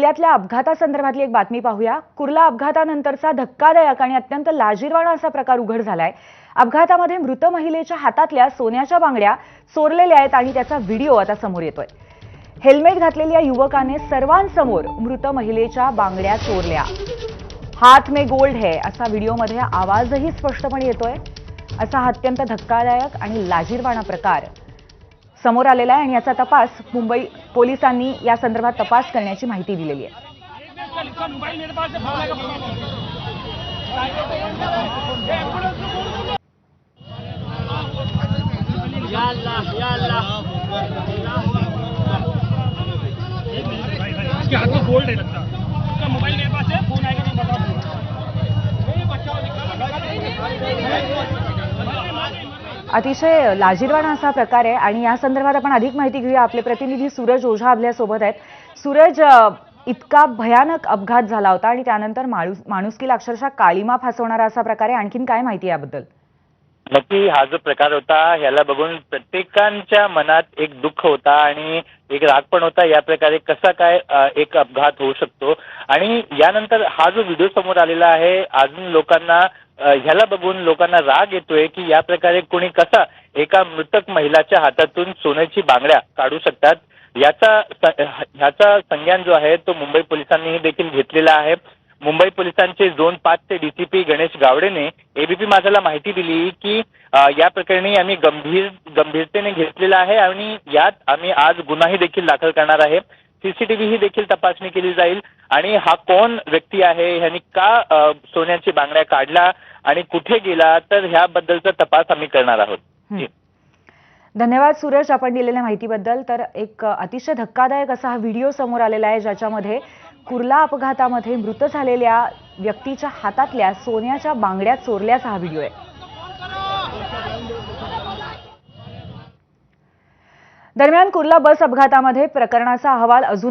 जिल्ह्यातल्या अपघातासंदर्भातली एक बातमी पाहूया. कुर्ला अपघातानंतरचा धक्कादायक आणि अत्यंत लाजीरवाणा असा प्रकार उघड झालाय. अपघातामध्ये मृत महिलेच्या हातातल्या सोन्याच्या बांगड्या चोरलेल्या आहेत आणि त्याचा व्हिडिओ आता समोर येतोय. हेल्मेट घातलेल्या युवकाने सर्वांसमोर मृत महिलेच्या बांगड्या चोरल्या. हात मे गोल्ड है असा व्हिडिओमध्ये आवाजही स्पष्टपणे येतोय. असा अत्यंत धक्कादायक आणि लाजीरवाणा प्रकार समोर आलेला आहे आणि याचा तपास मुंबई पोलिसांनी या संदर्भात तपास करण्याची माहिती दिलेली आहे. इसका फोन हाथ में गोल्ड है लगता। मोबाइल मेरे पास है। फोन आएगा अतिशय लाजीरवाणा असा प्रकार आहे आणि या संदर्भात आपण अधिक माहिती घेऊया. आपले प्रतिनिधी सूरज ओझा आपल्यासोबत आहेत. सूरज इतका भयानक अपघात झाला होता आणि त्यानंतर माणूस माणुसकीला अक्षरशः काळीमा फासवणारा असा प्रकार आहे. आणखीन काय माहिती आहे याबद्दल? नक्की हा जो प्रकार होता ह्याला बघून प्रत्येकांच्या मनात एक दुःख होता आणि एक राग पण होता. या प्रकारे कसा काय एक अपघात होऊ शकतो? आणि यानंतर हा जो व्हिडिओ समोर आलेला आहे अजून लोकांना ह्याला बघून लोकांना राग येतोय की या प्रकारे कोणी कसा एका मृतक महिलाच्या हातातून सोन्याची बांगड्या काढू शकतात. याचा स- ह्याचा संज्ञान जो आहे तो मुंबई पोलिसांनीही देखील घेतलेला आहे. मुंबई पोलिसांचे झोन पाचचे डीसीपी गणेश गावडेने एबीपी माझाला माहिती दिली की या प्रकरणी आम्ही गंभीर गंभीरतेने घेतलेला आहे आणि यात आम्ही आज गुन्हाही देखील दाखल करणार आहे. सीसीटीव्ही ही देखील तपासणी केली जाईल. आणि हा कोण व्यक्ती आहे ह्यांनी का सोन्याची बांगड्या काढला आणि कुठे गेला तर ह्याबद्दलचा तपास आम्ही करणार आहोत. धन्यवाद सूरज आपण दिलेल्या माहितीबद्दल. तर एक अतिशय धक्कादायक असा हा व्हिडिओ समोर आलेला आहे ज्याच्यामध्ये कुर्ला अपघातामध्ये मृत झालेल्या व्यक्तीच्या हातातल्या सोन्याच्या बांगड्या चोरल्याचा हा व्हिडिओ आहे. दरम्यान कुर्ला बस अपघातामध्ये प्रकरणाचा अहवाल अजून